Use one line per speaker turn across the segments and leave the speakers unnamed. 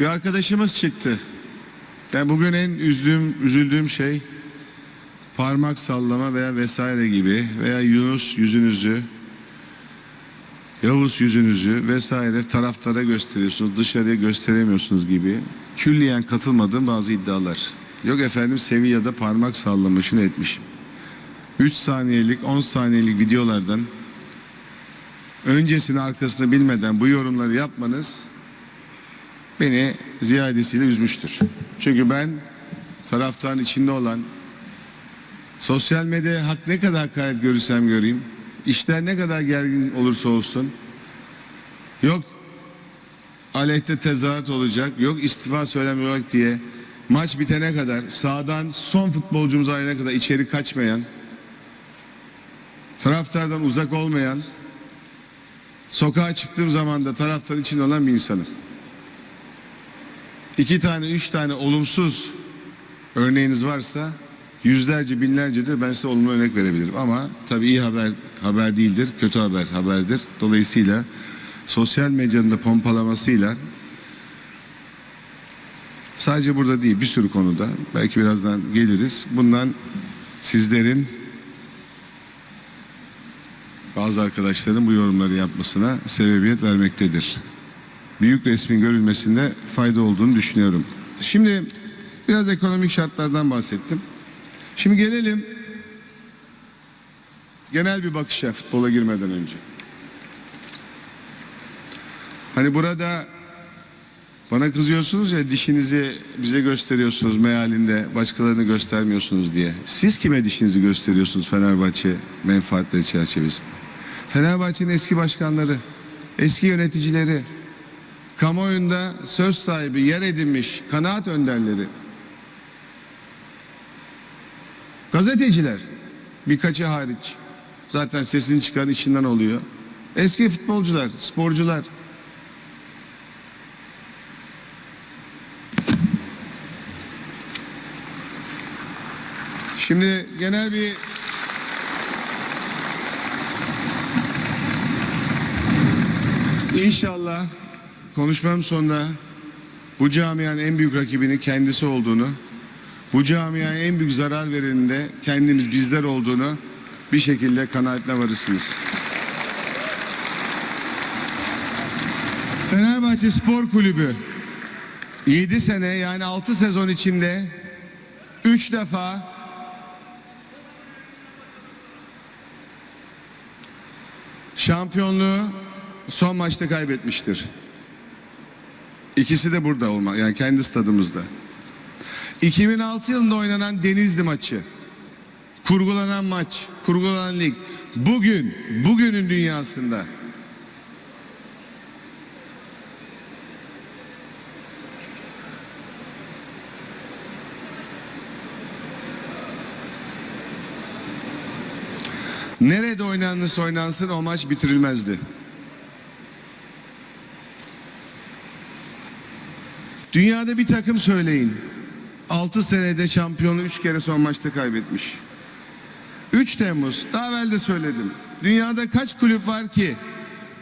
Bir arkadaşımız çıktı. Yani bugün en üzdüğüm, üzüldüğüm şey parmak sallama veya vesaire gibi veya Yunus yüzünüzü Yavuz yüzünüzü vesaire taraftara gösteriyorsunuz, dışarıya gösteremiyorsunuz gibi külliyen katılmadığım bazı iddialar. Yok efendim Sevilla'da parmak sallamışını etmişim. 3 saniyelik, 10 saniyelik videolardan öncesini arkasını bilmeden bu yorumları yapmanız beni ziyadesiyle üzmüştür. Çünkü ben taraftarın içinde olan sosyal medya hak ne kadar hakaret görürsem göreyim işler ne kadar gergin olursa olsun yok aleyhte tezahürat olacak yok istifa söylemiyor diye maç bitene kadar sağdan son futbolcumuz ayına kadar içeri kaçmayan taraftardan uzak olmayan sokağa çıktığım zaman da taraftarın içinde olan bir insanım. İki tane, üç tane olumsuz örneğiniz varsa yüzlerce, binlercedir ben size olumlu örnek verebilirim. Ama tabii iyi haber haber değildir, kötü haber haberdir. Dolayısıyla sosyal medyanın da pompalamasıyla sadece burada değil bir sürü konuda belki birazdan geliriz. Bundan sizlerin bazı arkadaşların bu yorumları yapmasına sebebiyet vermektedir. Büyük resmin görülmesinde fayda olduğunu düşünüyorum. Şimdi biraz ekonomik şartlardan bahsettim. Şimdi gelelim genel bir bakışa futbola girmeden önce. Hani burada bana kızıyorsunuz ya dişinizi bize gösteriyorsunuz mealinde başkalarını göstermiyorsunuz diye. Siz kime dişinizi gösteriyorsunuz Fenerbahçe menfaatleri çerçevesinde? Fenerbahçe'nin eski başkanları, eski yöneticileri, kamuoyunda söz sahibi, yer edinmiş kanaat önderleri, gazeteciler, birkaçı hariç, zaten sesini çıkan içinden oluyor. Eski futbolcular, sporcular, Şimdi genel bir İnşallah konuşmam sonunda bu camianın en büyük rakibini kendisi olduğunu, bu camiaya en büyük zarar verenin de kendimiz bizler olduğunu bir şekilde kanaatine varırsınız. Fenerbahçe Spor Kulübü 7 sene yani 6 sezon içinde 3 defa şampiyonluğu son maçta kaybetmiştir. İkisi de burada olmak yani kendi stadımızda. 2006 yılında oynanan Denizli maçı. Kurgulanan maç, kurgulanan lig. Bugün, bugünün dünyasında Nerede oynanırsa oynansın o maç bitirilmezdi. Dünyada bir takım söyleyin. 6 senede şampiyonu 3 kere son maçta kaybetmiş. 3 Temmuz daha evvel de söyledim. Dünyada kaç kulüp var ki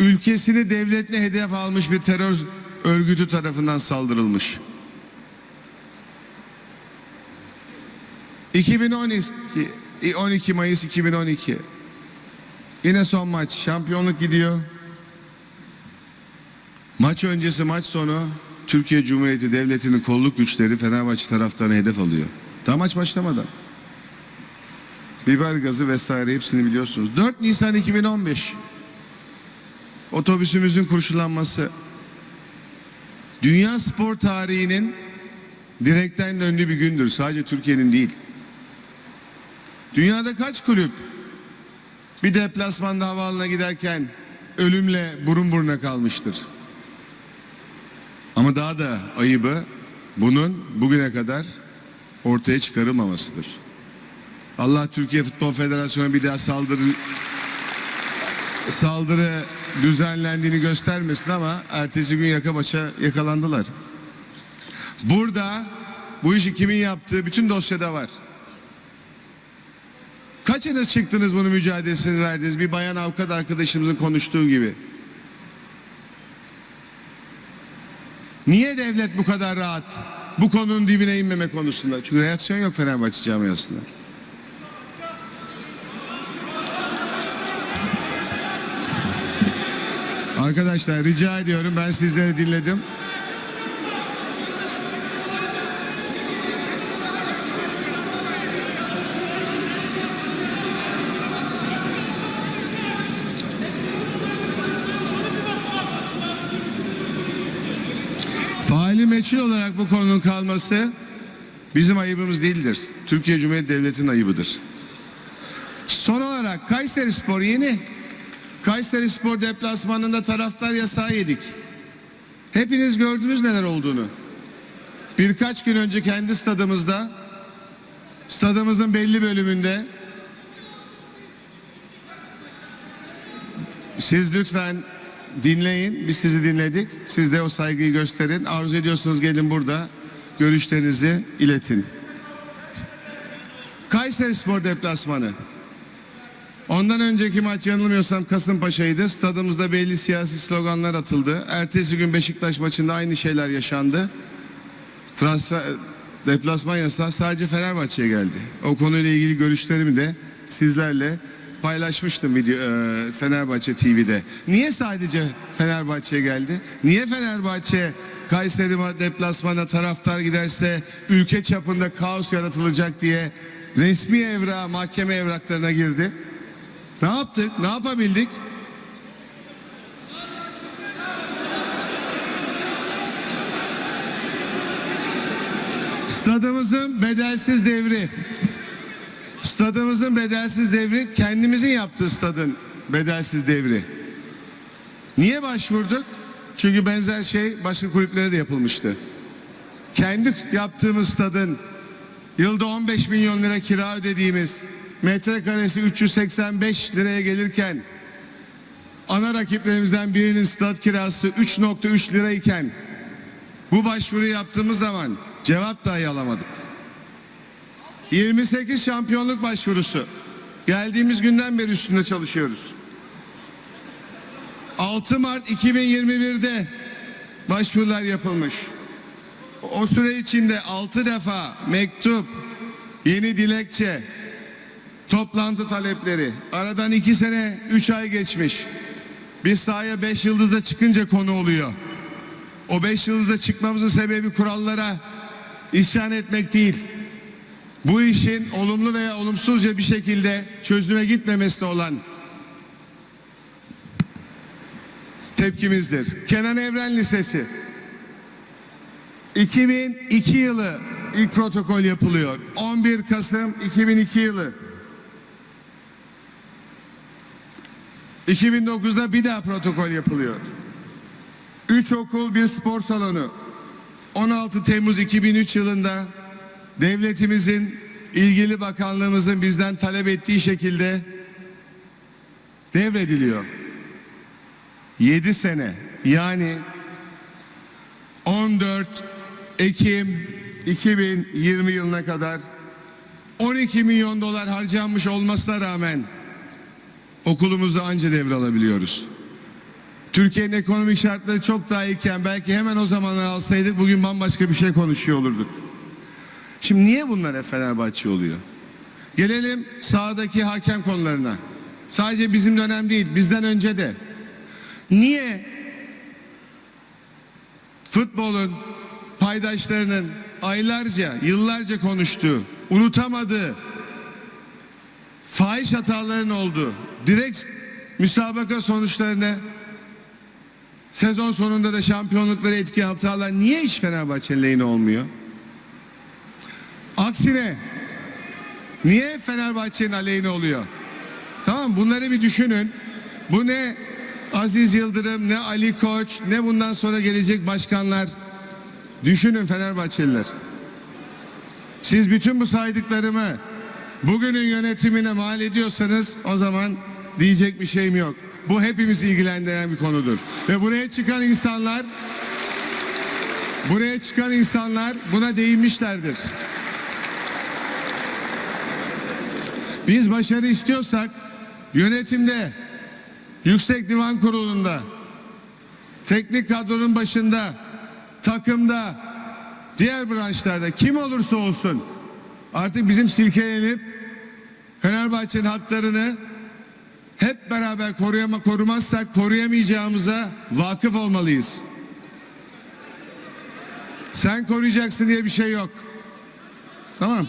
ülkesini devletle hedef almış bir terör örgütü tarafından saldırılmış? 2012 12 Mayıs 2012 Yine son maç şampiyonluk gidiyor. Maç öncesi maç sonu Türkiye Cumhuriyeti Devleti'nin kolluk güçleri Fenerbahçe taraftarını hedef alıyor. Daha maç başlamadan. Biber gazı vesaire hepsini biliyorsunuz. 4 Nisan 2015 otobüsümüzün kurşulanması dünya spor tarihinin direkten döndüğü bir gündür. Sadece Türkiye'nin değil. Dünyada kaç kulüp bir deplasmanda havaalanına giderken ölümle burun buruna kalmıştır. Ama daha da ayıbı bunun bugüne kadar ortaya çıkarılmamasıdır. Allah Türkiye Futbol Federasyonu bir daha saldırı saldırı düzenlendiğini göstermesin ama ertesi gün yaka maça yakalandılar. Burada bu işi kimin yaptığı bütün dosyada var. Kaçınız çıktınız bunu mücadelesini verdiniz bir bayan avukat arkadaşımızın konuştuğu gibi. Niye devlet bu kadar rahat bu konunun dibine inmeme konusunda? Çünkü reaksiyon yok Fenerbahçe camiasında. Arkadaşlar rica ediyorum ben sizleri dinledim. Faili meçhul olarak bu konunun kalması bizim ayıbımız değildir. Türkiye Cumhuriyeti Devleti'nin ayıbıdır. Son olarak Kayseri Spor yeni. Kayseri Spor deplasmanında taraftar yasağı yedik. Hepiniz gördünüz neler olduğunu. Birkaç gün önce kendi stadımızda stadımızın belli bölümünde siz lütfen dinleyin. Biz sizi dinledik. Siz de o saygıyı gösterin. Arzu ediyorsanız gelin burada görüşlerinizi iletin. Kayseri Spor deplasmanı. Ondan önceki maç yanılmıyorsam Kasımpaşa'ydı. Stadımızda belli siyasi sloganlar atıldı. Ertesi gün Beşiktaş maçında aynı şeyler yaşandı. Transfer, deplasman yasağı sadece Fenerbahçe'ye geldi. O konuyla ilgili görüşlerimi de sizlerle paylaşmıştım video e, Fenerbahçe TV'de. Niye sadece Fenerbahçe'ye geldi? Niye Fenerbahçe Kayseri ma- deplasmana taraftar giderse ülke çapında kaos yaratılacak diye resmi evra mahkeme evraklarına girdi? Ne yaptık? Ne yapabildik? Stadımızın bedelsiz devri. Stadımızın bedelsiz devri kendimizin yaptığı stadın bedelsiz devri. Niye başvurduk? Çünkü benzer şey başka kulüplere de yapılmıştı. Kendi yaptığımız stadın yılda 15 milyon lira kira ödediğimiz metrekaresi 385 liraya gelirken ana rakiplerimizden birinin stat kirası 3.3 lirayken bu başvuru yaptığımız zaman cevap dahi alamadık. 28 şampiyonluk başvurusu. Geldiğimiz günden beri üstünde çalışıyoruz. 6 Mart 2021'de başvurular yapılmış. O süre içinde 6 defa mektup, yeni dilekçe, toplantı talepleri. Aradan 2 sene 3 ay geçmiş. Biz sahaya 5 yıldızda çıkınca konu oluyor. O 5 yıldızda çıkmamızın sebebi kurallara isyan etmek değil. Bu işin olumlu veya olumsuzca bir şekilde çözüme gitmemesine olan tepkimizdir. Kenan Evren Lisesi 2002 yılı ilk protokol yapılıyor. 11 Kasım 2002 yılı. 2009'da bir daha protokol yapılıyor. 3 okul bir spor salonu. 16 Temmuz 2003 yılında devletimizin ilgili bakanlığımızın bizden talep ettiği şekilde devrediliyor. 7 sene yani 14 Ekim 2020 yılına kadar 12 milyon dolar harcanmış olmasına rağmen okulumuzu anca devralabiliyoruz. Türkiye'nin ekonomik şartları çok daha iyiken belki hemen o zamanlar alsaydık bugün bambaşka bir şey konuşuyor olurduk. Şimdi niye bunlar hep Fenerbahçe oluyor? Gelelim sahadaki hakem konularına. Sadece bizim dönem değil, bizden önce de. Niye futbolun paydaşlarının aylarca, yıllarca konuştuğu, unutamadığı fahiş hataların olduğu, direkt müsabaka sonuçlarını sezon sonunda da şampiyonlukları etki hatalar niye hiç Fenerbahçe'nin lehine olmuyor? Aksine niye Fenerbahçe'nin aleyhine oluyor? Tamam bunları bir düşünün. Bu ne Aziz Yıldırım, ne Ali Koç, ne bundan sonra gelecek başkanlar. Düşünün Fenerbahçeliler. Siz bütün bu saydıklarımı bugünün yönetimine mal ediyorsanız o zaman diyecek bir şeyim yok. Bu hepimizi ilgilendiren bir konudur. Ve buraya çıkan insanlar buraya çıkan insanlar buna değinmişlerdir. Biz başarı istiyorsak yönetimde, Yüksek Divan Kurulu'nda, teknik kadronun başında takımda, diğer branşlarda kim olursa olsun artık bizim silkelenip Fenerbahçe'nin haklarını hep beraber koruyama, korumazsak koruyamayacağımıza vakıf olmalıyız. Sen koruyacaksın diye bir şey yok. Tamam.